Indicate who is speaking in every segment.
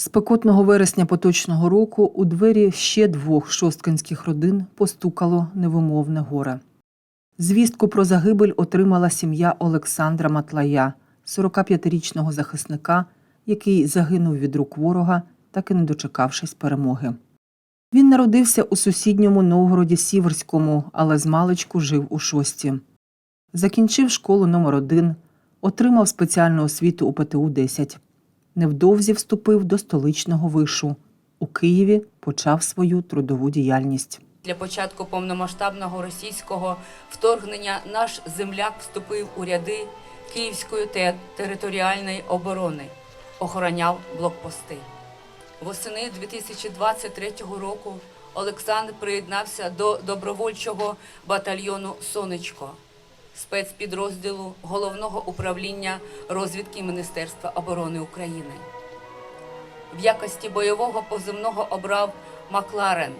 Speaker 1: Спекотного вересня поточного року у двері ще двох шосткинських родин постукало невимовне горе. Звістку про загибель отримала сім'я Олександра Матлая, 45-річного захисника, який загинув від рук ворога, так і не дочекавшись перемоги. Він народився у сусідньому Новгороді Сіверському, але змалечку жив у шості. Закінчив школу номер 1 отримав спеціальну освіту у ПТУ-10. Невдовзі вступив до столичного вишу. У Києві почав свою трудову діяльність.
Speaker 2: Для початку повномасштабного російського вторгнення наш земляк вступив у ряди Київської те- територіальної оборони, охороняв блокпости. Восени 2023 року Олександр приєднався до добровольчого батальйону Сонечко спецпідрозділу головного управління розвідки Міністерства оборони України. В якості бойового позивного обрав Макларен.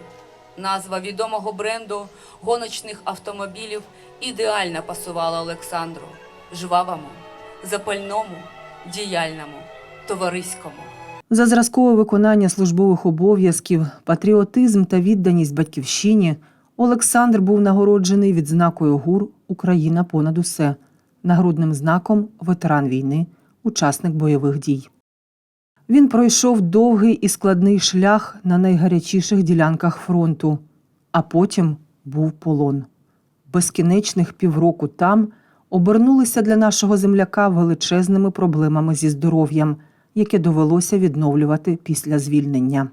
Speaker 2: Назва відомого бренду гоночних автомобілів ідеально пасувала Олександру жвавому, запальному, діяльному, товариському.
Speaker 1: За зразкове виконання службових обов'язків, патріотизм та відданість батьківщині Олександр був нагороджений відзнакою ГУР Україна понад усе, нагрудним знаком ветеран війни, учасник бойових дій. Він пройшов довгий і складний шлях на найгарячіших ділянках фронту, а потім був полон. Безкінечних півроку там обернулися для нашого земляка величезними проблемами зі здоров'ям, яке довелося відновлювати після звільнення.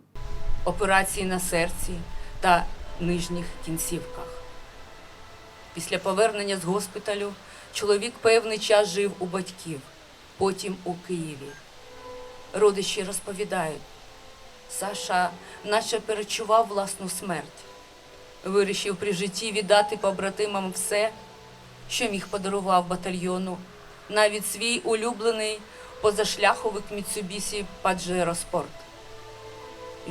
Speaker 2: операції на серці та нижніх кінцівках. Після повернення з госпіталю чоловік певний час жив у батьків, потім у Києві. Родичі розповідають, Саша наче перечував власну смерть. Вирішив при житті віддати побратимам все, що міг подарував батальйону, навіть свій улюблений позашляховик Mitsubishi Pajero Sport.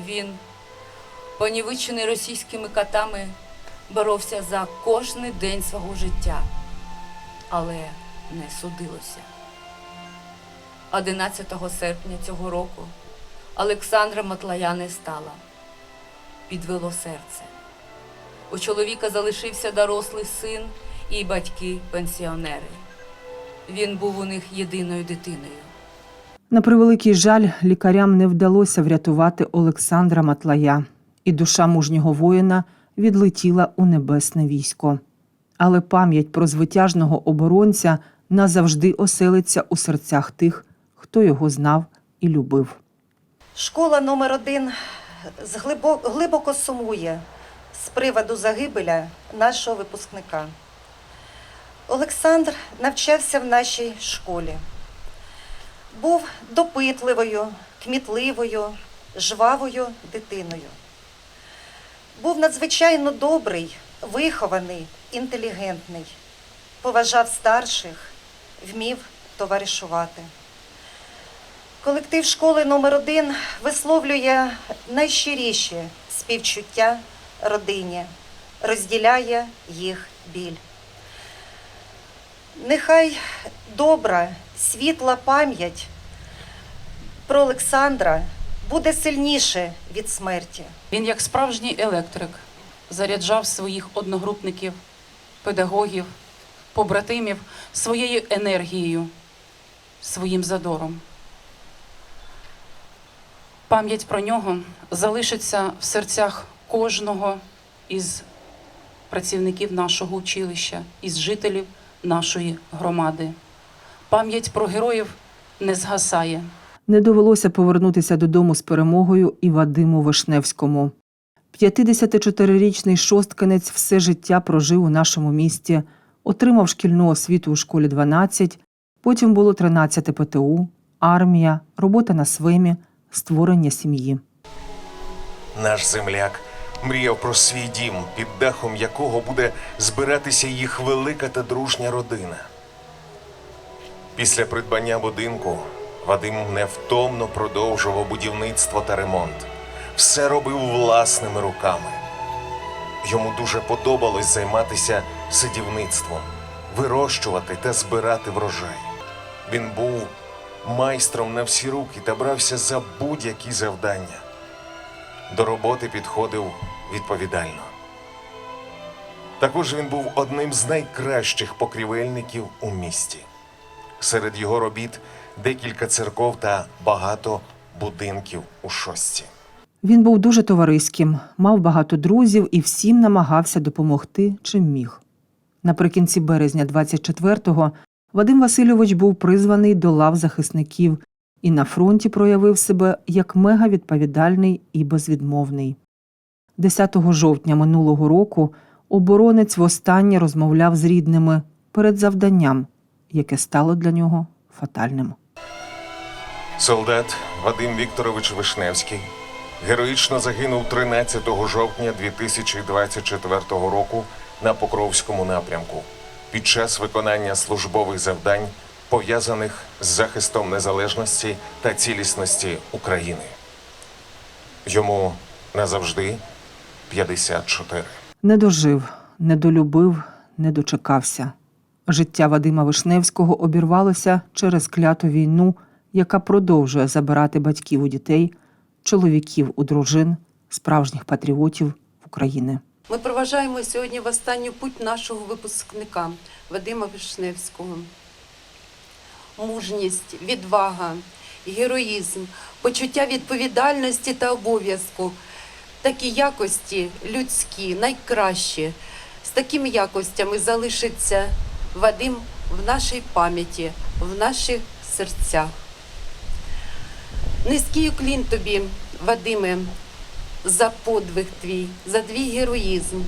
Speaker 2: Він, понівечений російськими катами, боровся за кожний день свого життя, але не судилося. 11 серпня цього року Олександра Матлая не стала. Підвело серце. У чоловіка залишився дорослий син і батьки-пенсіонери. Він був у них єдиною дитиною.
Speaker 1: На превеликий жаль, лікарям не вдалося врятувати Олександра Матлая, і душа мужнього воїна відлетіла у небесне військо. Але пам'ять про звитяжного оборонця назавжди оселиться у серцях тих, хто його знав і любив.
Speaker 3: Школа номер один глибоко сумує з приводу загибеля нашого випускника. Олександр навчався в нашій школі. Був допитливою, кмітливою, жвавою дитиною. Був надзвичайно добрий, вихований, інтелігентний, поважав старших, вмів товаришувати. Колектив школи номер 1 висловлює найщиріші співчуття родині, розділяє їх біль. Нехай добра, світла пам'ять про Олександра буде сильніше від смерті.
Speaker 4: Він, як справжній електрик, заряджав своїх одногрупників, педагогів, побратимів своєю енергією, своїм задором. Пам'ять про нього залишиться в серцях кожного із працівників нашого училища, із жителів нашої громади. Пам'ять про героїв не згасає.
Speaker 1: Не довелося повернутися додому з перемогою і Вадиму Вишневському. 54-річний шосткинець все життя прожив у нашому місті, отримав шкільну освіту у школі 12, потім було 13 ПТУ, армія, робота на свемі, створення сім'ї.
Speaker 5: Наш земляк мріяв про свій дім, під дахом якого буде збиратися їх велика та дружня родина. Після придбання будинку Вадим невтомно продовжував будівництво та ремонт. Все робив власними руками. Йому дуже подобалось займатися садівництвом, вирощувати та збирати врожай. Він був майстром на всі руки та брався за будь-які завдання. До роботи підходив відповідально. Також він був одним з найкращих покрівельників у місті. Серед його робіт декілька церков та багато будинків у шостці.
Speaker 1: Він був дуже товариським, мав багато друзів і всім намагався допомогти, чим міг. Наприкінці березня 24-го Вадим Васильович був призваний до лав захисників і на фронті проявив себе як мегавідповідальний і безвідмовний. 10 жовтня минулого року оборонець востаннє розмовляв з рідними перед завданням, яке стало для нього фатальним.
Speaker 5: Солдат Вадим Вікторович Вишневський героїчно загинув 13 жовтня 2024 року на Покровському напрямку під час виконання службових завдань, пов'язаних з захистом незалежності та цілісності України. Йому назавжди 54.
Speaker 1: Не дожив, не долюбив, не дочекався. Життя Вадима Вишневського обірвалося через кляту війну, яка продовжує забирати батьків у дітей, чоловіків у дружин, справжніх патріотів України.
Speaker 6: Ми проважаємо сьогодні в останню путь нашого випускника Вадима Вишневського. Мужність, відвага, героїзм, почуття відповідальності та обов'язку. Такі якості людські, найкращі. З такими якостями залишиться Вадим в нашій пам'яті, в наших серцях. Низький уклін тобі, Вадиме, за подвиг твій, за твій героїзм.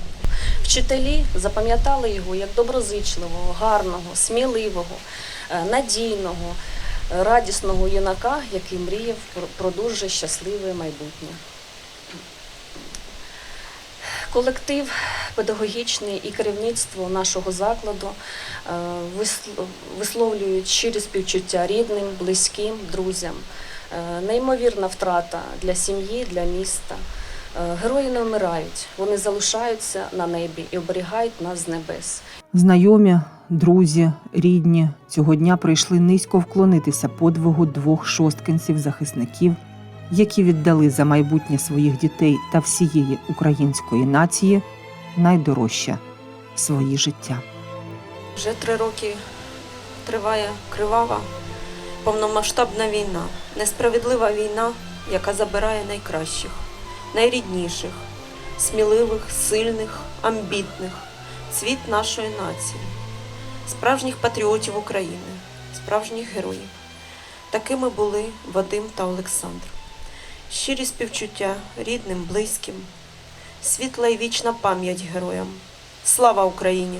Speaker 7: Вчителі запам'ятали його як доброзичливого, гарного, сміливого, е, надійного, радісного юнака, який мріяв про дуже щасливе майбутнє. Колектив педагогічний і керівництво нашого закладу е, висловлюють щирі співчуття рідним, близьким, друзям. Е, Неймовірна втрата для сім'ї, для міста. Е, Герої не вмирають, вони залишаються на небі і оберігають нас з небес.
Speaker 1: Знайомі, друзі, рідні цього дня прийшли низько вклонитися подвигу двох шосткинців-захисників, які віддали за майбутнє своїх дітей та всієї української нації найдорожче свої життя.
Speaker 8: Вже три роки триває кривава, повномасштабна війна, несправедлива війна, яка забирає найкращих, найрідніших, сміливих, сильних, амбітних, цвіт нашої нації, справжніх патріотів України, справжніх героїв. Такими були Вадим та Олександр. Щирі співчуття рідним, близьким, світла і вічна пам'ять героям. Слава Україні!